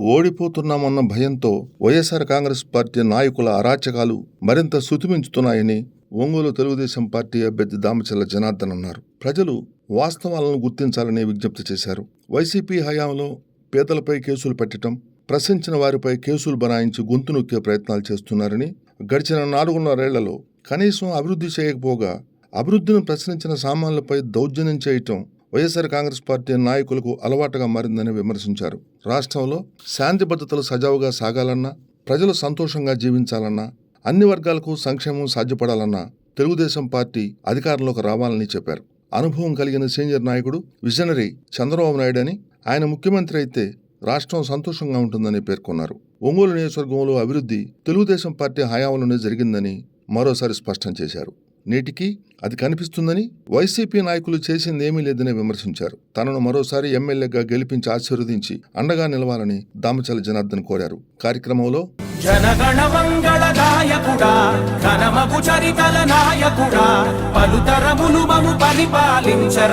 ఓడిపోతున్నామన్న భయంతో వైఎస్ఆర్ కాంగ్రెస్ పార్టీ నాయకుల అరాచకాలు మరింత శుతిమించుతున్నాయని ఒంగోలు తెలుగుదేశం పార్టీ అభ్యర్థి దామచల్ల జనార్దన్ అన్నారు. ప్రజలు వాస్తవాలను గుర్తించాలని విజ్ఞప్తి చేశారు. వైసీపీ హయాంలో పేదలపై కేసులు పెట్టడం ప్రశ్నించిన వారిపై కేసులు బనాయించి గొంతు నొక్కే ప్రయత్నాలు చేస్తున్నారని గడిచిన నాలుగున్నరేళ్ళలో కనీసం అభివృద్ధి చేయకపోగా అభివృద్ధిని ప్రశ్నించిన సామాన్లపై దౌర్జన్యం చేయటం వైఎస్ఆర్ కాంగ్రెస్ పార్టీ నాయకులకు అలవాటుగా మారిందని విమర్శించారు. రాష్ట్రంలో శాంతి భద్రతలు సజావుగా సాగాలన్నా ప్రజలు సంతోషంగా జీవించాలన్నా అన్ని వర్గాలకు సంక్షేమం సాధ్యపడాలన్నా తెలుగుదేశం పార్టీ అధికారంలోకి రావాలని చెప్పారు. అనుభవం కలిగిన సీనియర్ నాయకుడు విజనరీ చంద్రబాబు నాయుడు అని ఆయన ముఖ్యమంత్రి అయితే రాష్ట్రం సంతోషంగా ఉంటుందని పేర్కొన్నారు. ఒంగోలు నియోజకవర్గంలో అభివృద్ధి తెలుగుదేశం పార్టీ హయాంలోనే జరిగిందని మరోసారి స్పష్టం చేశారు. నేటికి అది కనిపిస్తుందని వైసీపీ నాయకులు చేసింది ఏమీ లేదని విమర్శించారు. తనను మరోసారి ఎమ్మెల్యేగా గెలిపించి ఆశీర్వదించి అండగా నిలవాలని దామచల జనార్దన్ కోరారు. కార్యక్రమంలో జనగణ మంగళ గాయకుడా ఘనమగు చరితల నాయకుడా పలుతరములు మము పరిపాలించర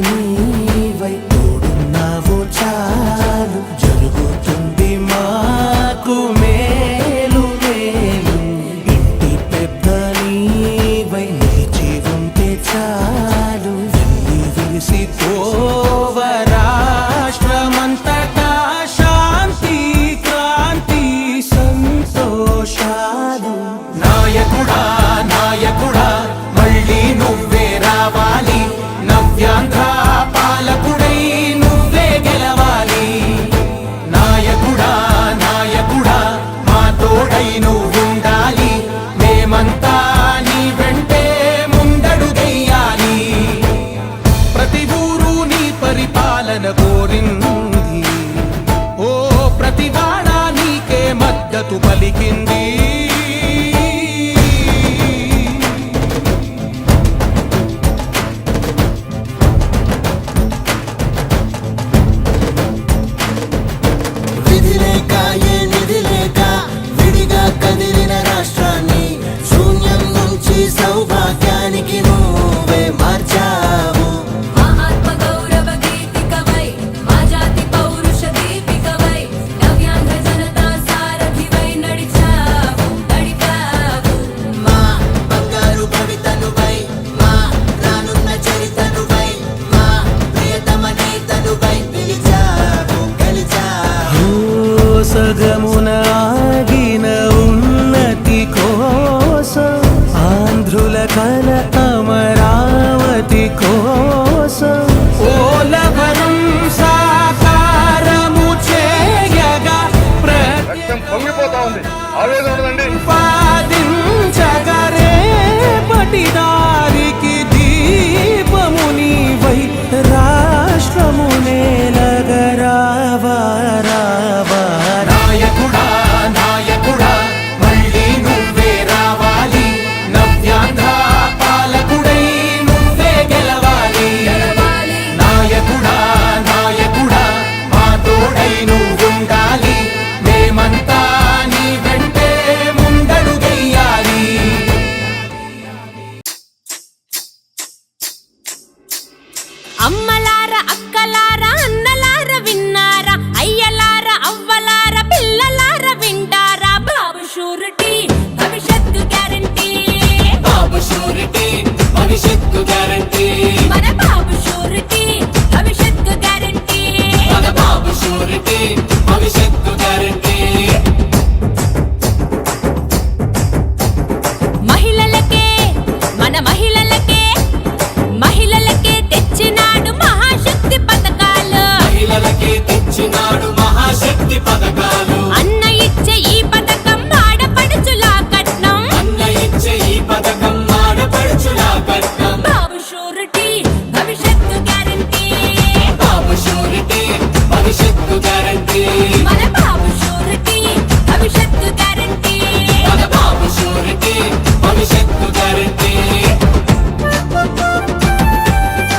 need ప్రతివాడ నీకే మద్దతు పలికింది. கல கல అమ్మల